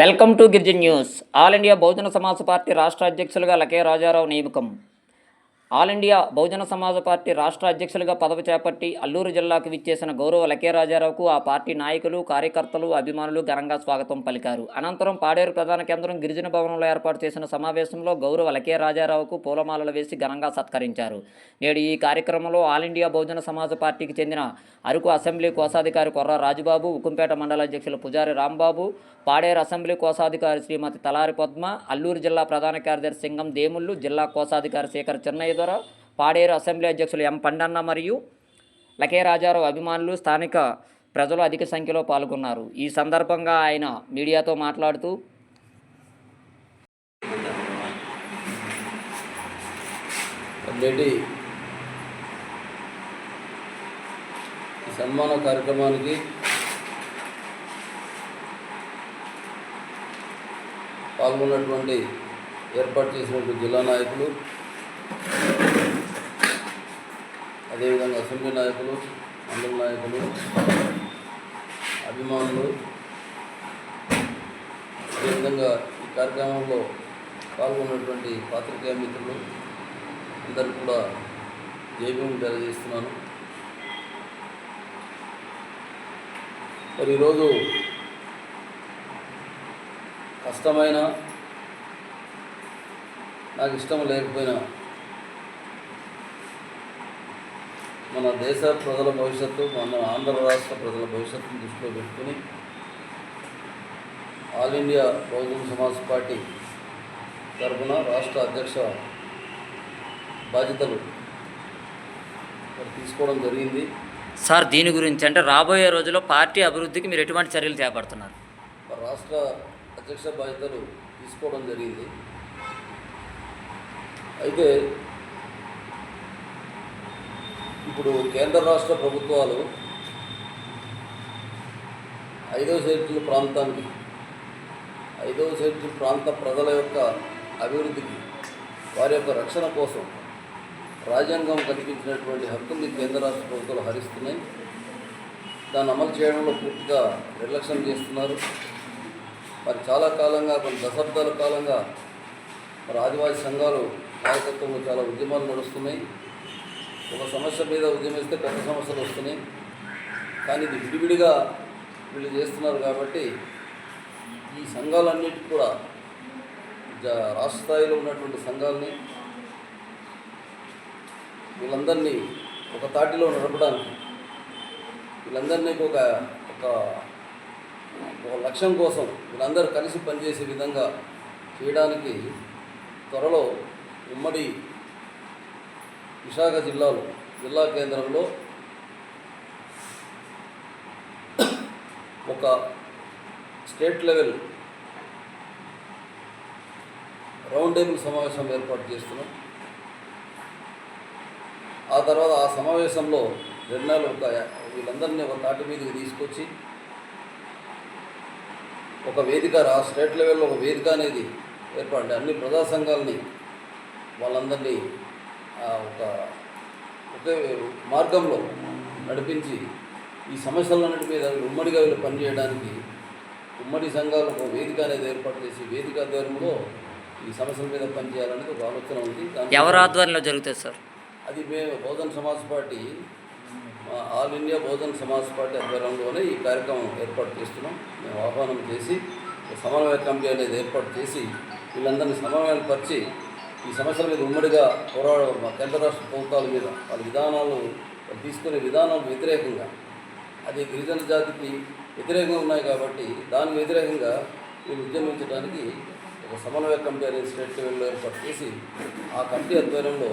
Welcome to Girijan news. All India Bahujan Samaj party రాష్ట్ర అధ్యక్షులుగా లకే రాజారావు నియామకం. All India Bahujan Samaj party రాష్ట్ర అధ్యక్షులుగా పదవి చేపట్టి అల్లూరు జిల్లాకు విచ్చేసిన గౌరవ లకే రాజారావుకు ఆ పార్టీ నాయకులు కార్యకర్తలు అభిమానులు ఘనంగా స్వాగతం పలికారు. అనంతరం పాడేరు ప్రధాన కేంద్రం గిరిజన భవనంలో ఏర్పాటు చేసిన సమావేశంలో గౌరవ లకే రాజారావుకు పూలమాలలు వేసి ఘనంగా సత్కరించారు. నేడు ఈ కార్యక్రమంలో ఆల్ ఇండియా బహుజన సమాజ పార్టీకి చెందిన అరకు అసెంబ్లీ కోశాధికారి కొర్ర రాజుబాబు ఉక్కుంపేట మండల అధ్యక్షులు పుజారి రాంబాబు పాడేరు అసెంబ్లీ కోశాధికారి శ్రీమతి తలారి పద్మ అల్లూరు జిల్లా ప్రధాన కార్యదర్శి సింగం దేముళ్ళు జిల్లా కోశాధికారి శేఖర్ చిన్నయ్య ద్వారా పాడేరు అసెంబ్లీ అధ్యక్షులు ఎం పండన్న మరియు లకే రాజారావు అభిమానులు స్థానిక ప్రజలు అధిక సంఖ్యలో పాల్గొన్నారు. ఈ సందర్భంగా ఆయన మీడియాతో మాట్లాడుతూ సన్మాన కార్యక్రమానికి పాల్గొన్నటువంటి ఏర్పాటు చేసినటువంటి జిల్లా నాయకులు అదేవిధంగా అసెంబ్లీ నాయకులు మండల నాయకులు అభిమానులు. అదేవిధంగా ఈ కార్యక్రమంలో పాల్గొన్నటువంటి పాత్రికేయ మిత్రులు అందరికీ కూడా జైభీం తెలియజేస్తున్నాను. మరి ఈరోజు కష్టమైన నాకు ఇష్టం లేకపోయినా మన దేశ ప్రజల భవిష్యత్తు మన ఆంధ్ర రాష్ట్ర ప్రజల భవిష్యత్తును దృష్టిలో పెట్టుకుని all India Bahujan Samaj party తరఫున రాష్ట్ర అధ్యక్ష బాధ్యతలు తీసుకోవడం జరిగింది. సార్ దీని గురించి అంటే రాబోయే రోజుల్లో పార్టీ అభివృద్ధికి మీరు ఎటువంటి చర్యలు చేపడుతున్నారు? రాష్ట్ర అధ్యక్ష బాధ్యతలు తీసుకోవడం జరిగింది. అయితే ఇప్పుడు కేంద్ర రాష్ట్ర ప్రభుత్వాలు ఐదవ షెడ్యూల్ ప్రాంతానికి ఐదవ షెడ్యూల్ ప్రాంత ప్రజల యొక్క అభివృద్ధికి వారి యొక్క రక్షణ కోసం రాజ్యాంగం కల్పించినటువంటి హక్కుల్ని కేంద్ర రాష్ట్ర ప్రభుత్వాలు హరిస్తున్నాయి. దాన్ని అమలు చేయడంలో పూర్తిగా నిర్లక్ష్యం చేస్తున్నారు. మరి చాలా కాలంగా కొన్ని దశాబ్దాల కాలంగా మరి ఆదివాసీ సంఘాలు నాయకత్వంలో చాలా ఉద్యమాలు నడుస్తున్నాయి. ఒక సమస్య మీద ఉద్యమిస్తే పెద్ద సమస్యలు వస్తున్నాయి. కానీ ఇది విడివిడిగా వీళ్ళు చేస్తున్నారు కాబట్టి ఈ సంఘాలన్నిటికీ కూడా జ- రాష్ట్ర స్థాయిలో ఉన్నటువంటి సంఘాలని వీళ్ళందరినీ ఒక తాటిలో నడపడానికి వీళ్ళందరినీ ఒక ఒక ఒక లక్ష్యం కోసం వీళ్ళందరూ కలిసి పనిచేసే విధంగా చేయడానికి త్వరలో ఉమ్మడి విశాఖ జిల్లాలో జిల్లా కేంద్రంలో ఒక స్టేట్ లెవెల్ రౌండ్ టేబుల్ సమావేశం ఏర్పాటు చేస్తున్నాం. ఆ తర్వాత ఆ సమావేశంలో నిర్ణయాలు ఒక వీళ్ళందరినీ ఒక తాటి మీదకి తీసుకొచ్చి ఒక వేదిక రా స్టేట్ లెవెల్లో ఒక వేదిక అనేది ఏర్పడి అన్ని ప్రజా సంఘాలని వాళ్ళందరినీ ఒక ఒకే మార్గంలో నడిపించి ఈ సమస్యలన్నిటి మీద ఉమ్మడిగా వీళ్ళు పనిచేయడానికి ఉమ్మడి సంఘాలు ఒక వేదిక అనేది ఏర్పాటు చేసి వేదిక ఆధ్వర్యంలో ఈ సమస్యల మీద పనిచేయాలనేది ఒక ఆలోచన ఉంది. ఎవరి ఆధ్వర్యంలో జరుగుతుంది సార్? అది మేము Bahujan Samaj party all India Bahujan Samaj party ఆధ్వర్యంలోనే ఈ కార్యక్రమం ఏర్పాటు చేస్తున్నాం. మేము ఆహ్వానం చేసి సమన్వయ కమిటీ అనేది ఏర్పాటు చేసి వీళ్ళందరినీ సమన్వయాలు పరిచి ఈ సమస్యల మీద ఉమ్మడిగా పోరాడ మా కేంద్ర రాష్ట్ర ప్రభుత్వాల మీద వాళ్ళ విధానాలు వాళ్ళు తీసుకునే విధానాలు వ్యతిరేకంగా అది గిరిజన జాతికి వ్యతిరేకంగా ఉన్నాయి కాబట్టి దానికి వ్యతిరేకంగా వీళ్ళు ఉద్యమించడానికి ఒక సమన్వయ కమిటీ అనేది స్టేట్ లెవెల్లో ఏర్పాటు చేసి ఆ కమిటీ ఆధ్వర్యంలో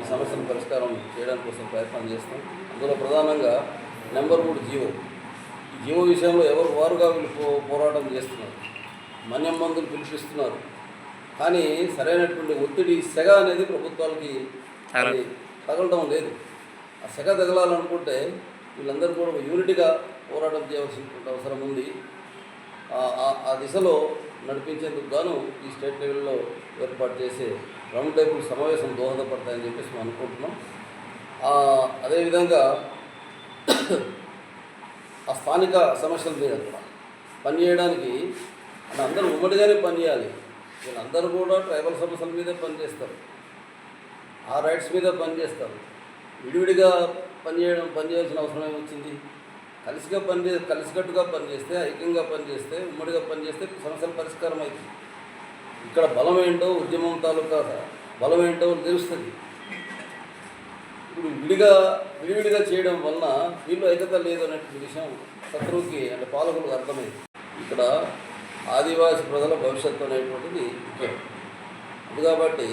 ఈ సమస్యను పరిష్కారం చేయడానికి కోసం ప్రయత్నం చేస్తాం. అందులో ప్రధానంగా నెంబర్ మూడు జీవో. ఈ జీవో విషయంలో ఎవరు వారుగా వీళ్ళు పో- పోరాటం చేస్తున్నారు? మన్యం మందులు పిలిపిస్తున్నారు. కానీ సరైనటువంటి ఒత్తిడి సెగ అనేది ప్రభుత్వాలకి తగలడం లేదు. ఆ సెగ తగలాలనుకుంటే వీళ్ళందరూ కూడా ఒక యూనిట్గా పోరాటం చేయవలసినటువంటి అవసరం ఉంది. ఆ- దిశలో నడిపించేందుకు గాను ఈ స్టేట్ లెవెల్లో ఏర్పాటు చేసే రౌండ్ టేబుల్ సమావేశం దోహదపడతాయని చెప్పేసి మేము అనుకుంటున్నాం. అదేవిధంగా ఆ స్థానిక సమస్యల మీద కూడా పనిచేయడానికి అందరూ ఉమ్మడిగానే పనిచేయాలి వీళ్ళందరూ కూడా ట్రైబల్ సమస్యల మీదే పనిచేస్తారు. ఆ రైట్స్ మీద పనిచేస్తారు. విడివిడిగా పనిచేయడం పనిచేయాల్సిన అవసరం ఏమొచ్చింది? కలిసిగా పని కలిసికట్టుగా పనిచేస్తే ఐక్యంగా పనిచేస్తే ఉమ్మడిగా పనిచేస్తే సమస్యల పరిష్కారం అవుతుంది ఇక్కడ బలం ఏంటో ఉద్యమం తాలూకా బలం ఏంటో తెలుస్తుంది. ఇప్పుడు విడిగా విడివిడిగా చేయడం వలన వీళ్ళు ఐక్యత లేదు అనేటువంటి విషయం శత్రువుకి అంటే పాలకులకు అర్థమైంది. ఇక్కడ ఆదివాసి ప్రజల భవిష్యత్తు అనేటువంటిది ముఖ్యం. కాబట్టి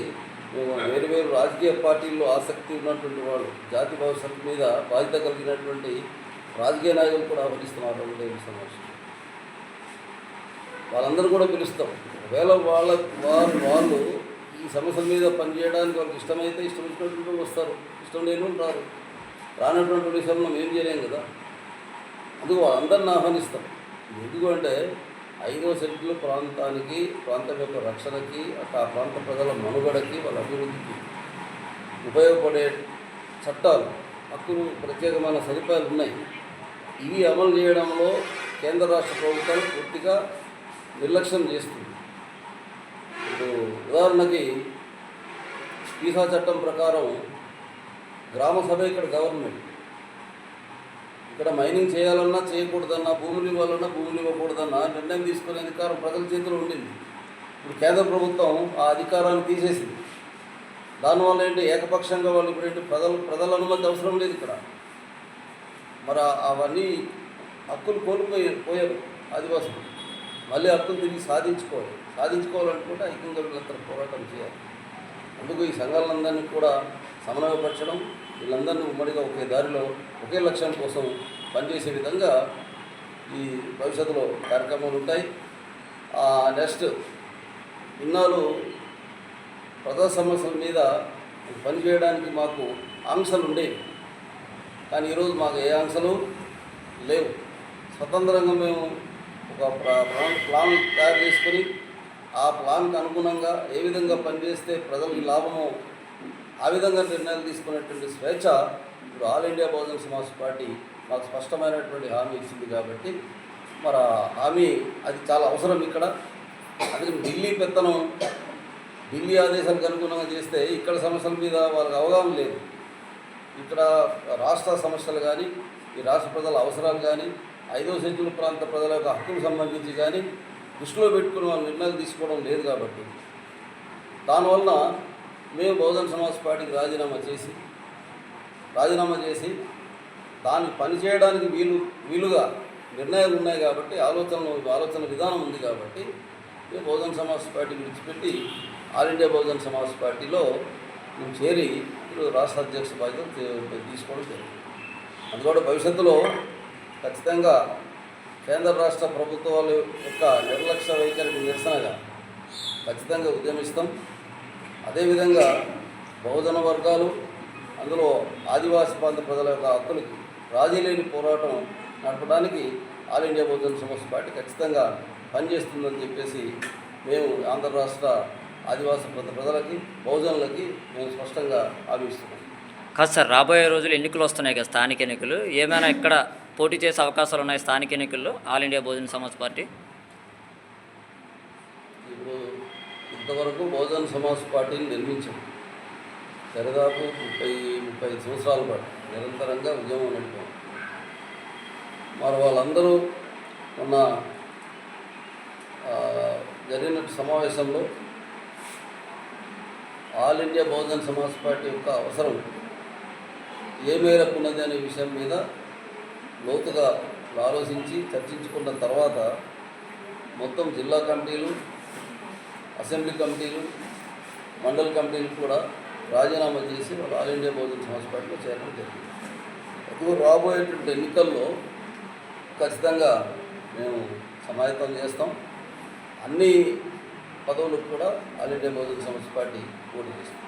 వేరు వేరు రాజకీయ పార్టీల్లో ఆసక్తి ఉన్నటువంటి వాళ్ళు జాతి భవిష్యత్తు మీద బాధ్యత కలిగినటువంటి రాజకీయ నాయకులు కూడా ఆహ్వానిస్తున్నారు ఒకటే సమావేశం వాళ్ళందరూ కూడా పిలుస్తాం. ఒకవేళ వాళ్ళ వారు వాళ్ళు ఈ సమస్యల మీద పనిచేయడానికి వాళ్ళకి ఇష్టమైతే ఇష్టం వచ్చినటువంటి వస్తారు. ఇష్టం లేని రారు. రానటువంటి విషయంలో మేము చేయలేం కదా. అందుకు వాళ్ళందరిని ఆహ్వానిస్తాం. ఎందుకు అంటే ఐదో సెంట్లు ప్రాంతానికి ప్రాంతం యొక్క రక్షణకి ఆ ప్రాంత ప్రజల మనుగడకి వాళ్ళ అభివృద్ధికి ఉపయోగపడే చట్టాలు హక్కులు ప్రత్యేకమైన సదుపాయాలు ఉన్నాయి. ఇవి అమలు చేయడంలో కేంద్ర రాష్ట్ర ప్రభుత్వాలు పూర్తిగా నిర్లక్ష్యం చేస్తుంది ఇప్పుడు ఉదాహరణకి వీసా చట్టం ప్రకారం గ్రామ సభ ఇక్కడ గవర్నమెంట్. ఇక్కడ మైనింగ్ చేయాలన్నా చేయకూడదన్నా భూములు ఇవ్వాలన్నా భూములు ఇవ్వకూడదన్నా నిర్ణయం తీసుకునే అధికారం ప్రజల చేతిలో ఉండింది. ఇప్పుడు కేంద్ర ప్రభుత్వం ఆ అధికారాన్ని తీసేసింది. దానివల్ల ఏంటి? ఏకపక్షంగా వాళ్ళు ఇప్పుడు ఏంటి? ప్రజలు ప్రజల అనుమతి అవసరం లేదు ఇక్కడ. మరి అవన్నీ హక్కులు కోల్పోయారు పోయారు ఆదివాసులు. మళ్ళీ హక్కులు తిరిగి సాధించుకోవాలి. సాధించుకోవాలనుకుంటే ఐక్యంగా వీళ్ళంతా పోరాటం చేయాలి. అందుకు ఈ సంఘాలందరినీ కూడా సమన్వయపరచడం వీళ్ళందరినీ ఉమ్మడిగా ఒకే దారిలో ఒకే లక్ష్యం కోసం పనిచేసే విధంగా ఈ భవిష్యత్తులో కార్యక్రమాలు ఉంటాయి. నెక్స్ట్ ఇన్నాళ్ళు ప్రజా సమస్యల మీద పనిచేయడానికి మాకు ఆంక్షలు ఉండేవి కానీ ఈరోజు మాకు ఏ ఆంక్షలు లేవు. స్వతంత్రంగా మేము ఒక ప్లాన్ ప్లాన్ తయారు చేసుకొని ఆ ప్లాన్కి అనుగుణంగా ఏ విధంగా పనిచేస్తే ప్రజలకు లాభమో ఆ విధంగా నిర్ణయాలు తీసుకునేటువంటి స్వేచ్ఛ ఇప్పుడు all India Bahujan Samaj party మాకు స్పష్టమైనటువంటి హామీ ఇచ్చింది కాబట్టి మరి ఆ హామీ అది చాలా అవసరం ఇక్కడ. అందుకని ఢిల్లీ పెత్తనం ఢిల్లీ ఆదేశానికి అనుగుణంగా చేస్తే ఇక్కడ సమస్యల మీద వాళ్ళకి అవగాహన లేదు. ఇక్కడ రాష్ట్ర సమస్యలు కానీ ఈ రాష్ట్ర ప్రజల అవసరాలు కానీ ఐదో షెడ్యూల్ ప్రాంత ప్రజల యొక్క హక్కులకు సంబంధించి కానీ దృష్టిలో పెట్టుకుని వాళ్ళు నిర్ణయాలు తీసుకోవడం లేదు కాబట్టి దానివల్ల మేము బహుజన్ సమాజ్ పార్టీకి రాజీనామా చేసి రాజీనామా చేసి దాన్ని పనిచేయడానికి వీలు వీలుగా నిర్ణయాలు ఉన్నాయి కాబట్టి ఆలోచనలు ఆలోచన విధానం ఉంది కాబట్టి మేము బహుజన్ సమాజ్ పార్టీ విడిచిపెట్టి ఆల్ ఇండియా బహుజన్ సమాజ్ పార్టీలో మేము చేరి రాష్ట్ర అధ్యక్ష బాధ్యత తీసుకోవడం జరిగింది. అందుకని భవిష్యత్తులో ఖచ్చితంగా కేంద్ర రాష్ట్ర ప్రభుత్వాల యొక్క నిర్లక్ష్య వైఖరికి నిరసనగా ఖచ్చితంగా ఉద్యమిస్తాం. అదేవిధంగా బహుజన వర్గాలు అందులో ఆదివాసీ ప్రాంత ప్రజల యొక్క హక్కులకి రాజీ లేని పోరాటం నడపడానికి ఆల్ ఇండియా బహుజన సమస్య పార్టీ ఖచ్చితంగా పనిచేస్తుందని చెప్పేసి మేము ఆంధ్ర రాష్ట్ర ఆదివాసీ ప్రాంత ప్రజలకి బహుజనులకి మేము స్పష్టంగా హామీస్తున్నాం. కాదు సార్ రాబోయే రోజులు ఎన్నికలు వస్తున్నాయి కదా స్థానిక ఎన్నికలు. ఏమైనా ఇక్కడ పోటీ చేసే అవకాశాలు ఉన్నాయి స్థానిక ఎన్నికల్లో all India Bahujan Samaj party ఇప్పుడు ఇంతవరకు బహుజన్ సమాజ్ పార్టీని నిర్మించాం. దరిదాపు ముప్పై ముప్పై సంవత్సరాల పాటు నిరంతరంగా ఉద్యమం నడిపాం. మరి వాళ్ళందరూ మొన్న జరిగిన సమావేశంలో all India Bahujan Samaj party యొక్క అవసరం ఏ మేరకు ఉన్నది అనే విషయం మీద లోతుగా ఆలోచించి చర్చించుకున్న తర్వాత మొత్తం జిల్లా కమిటీలు అసెంబ్లీ కమిటీలు మండల కమిటీలు కూడా రాజీనామా చేసి వాళ్ళు ఆల్ ఇండియా బహుజన్ సమాజ్ పార్టీలో చేరడం జరిగింది. ఇప్పుడు రాబోయేటువంటి ఎన్నికల్లో ఖచ్చితంగా మేము సమాయత్తం చేస్తాం. అన్ని పదవులకు కూడా all India Bahujan Samaj party పోటీ చేస్తాం.